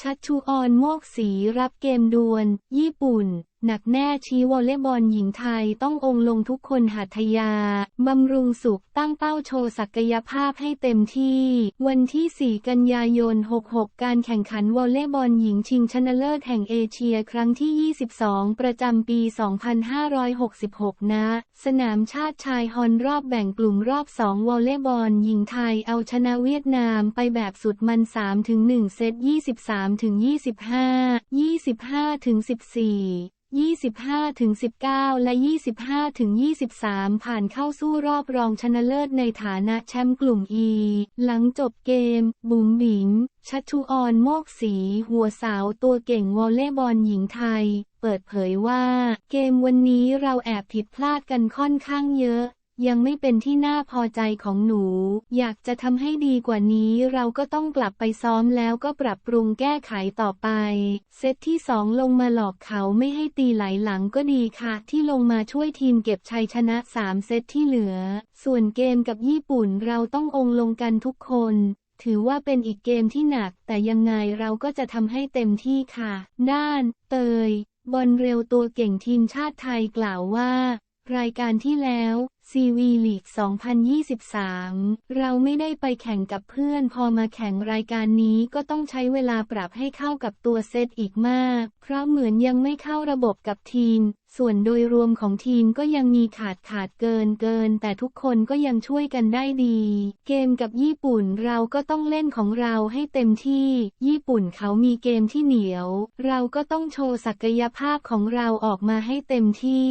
ชัชชูออนโมกศรีรับเกมดวล ญี่ปุ่น หนักแน่ชี้วอลเลย์บอลหญิงไทยต้ององลงทุกคนหัตถยา บำรุงสุขตั้งเป้าโชว์ศักยภาพให้เต็มที่ วันที่ 4 กันยายน 66 การแข่งขันวอลเลย์บอลหญิงชิงชนะเลิศแห่งเอเชียครั้งที่ 22 ประจำปี 2566ณสนามชาติชายฮอนรอบแบ่งกลุ่มรอบ 2 วอลเลย์บอลหญิงไทยเอาชนะเวียดนามไปแบบสุดมัน 3-1 เซต 23-25 25-14 25ถึง19 และ 25ถึง23 ผ่านเข้าสู้รอบรองชนะเลิศในฐานะแชมป์กลุ่ม E หลังจบเกม บุ๋มบิ๋มชัชชุออนโมกสี หัวสาวตัวเก่งวอลเลย์บอลหญิงไทย เปิดเผยว่า เกมวันนี้เราแอบผิดพลาดกันค่อนข้างเยอะ ยังไม่เป็นที่น่าพอใจของหนู อยากจะทำให้ดีกว่านี้เราก็ต้องกลับไปซ้อมแล้วก็ปรับปรุงแก้ไขต่อไป เซตที่สองลงมาหลอกเขาไม่ให้ตีไหลหลังก็ดีค่ะ ที่ลงมาช่วยทีมเก็บชัยชนะ3เซตที่เหลือ ส่วนเกมกับญี่ปุ่นเราต้ององค์ลงกันทุกคน ถือว่าเป็นอีกเกมที่หนัก แต่ยังไงเราก็จะทำให้เต็มที่ค่ะ ด้าน เตยบอลเร็วตัวเก่งทีมชาติไทยกล่าวว่า รายการที่แล้วซีวีลีก2023 เราไม่ได้ไปแข่งกับเพื่อน พอมาแข่งรายการนี้ก็ต้องใช้เวลาปรับให้เข้ากับตัวเซตอีกมาก เพราะเหมือนยังไม่เข้าระบบกับทีม ส่วนโดยรวมของทีมก็ยังมีขาดขาดเกินเกิน แต่ทุกคนก็ยังช่วยกันได้ดี เกมกับญี่ปุ่นเราก็ต้องเล่นของเราให้เต็มที่ ญี่ปุ่นเขามีเกมที่เหนียว เราก็ต้องโชว์ศักยภาพของเราออกมาให้เต็มที่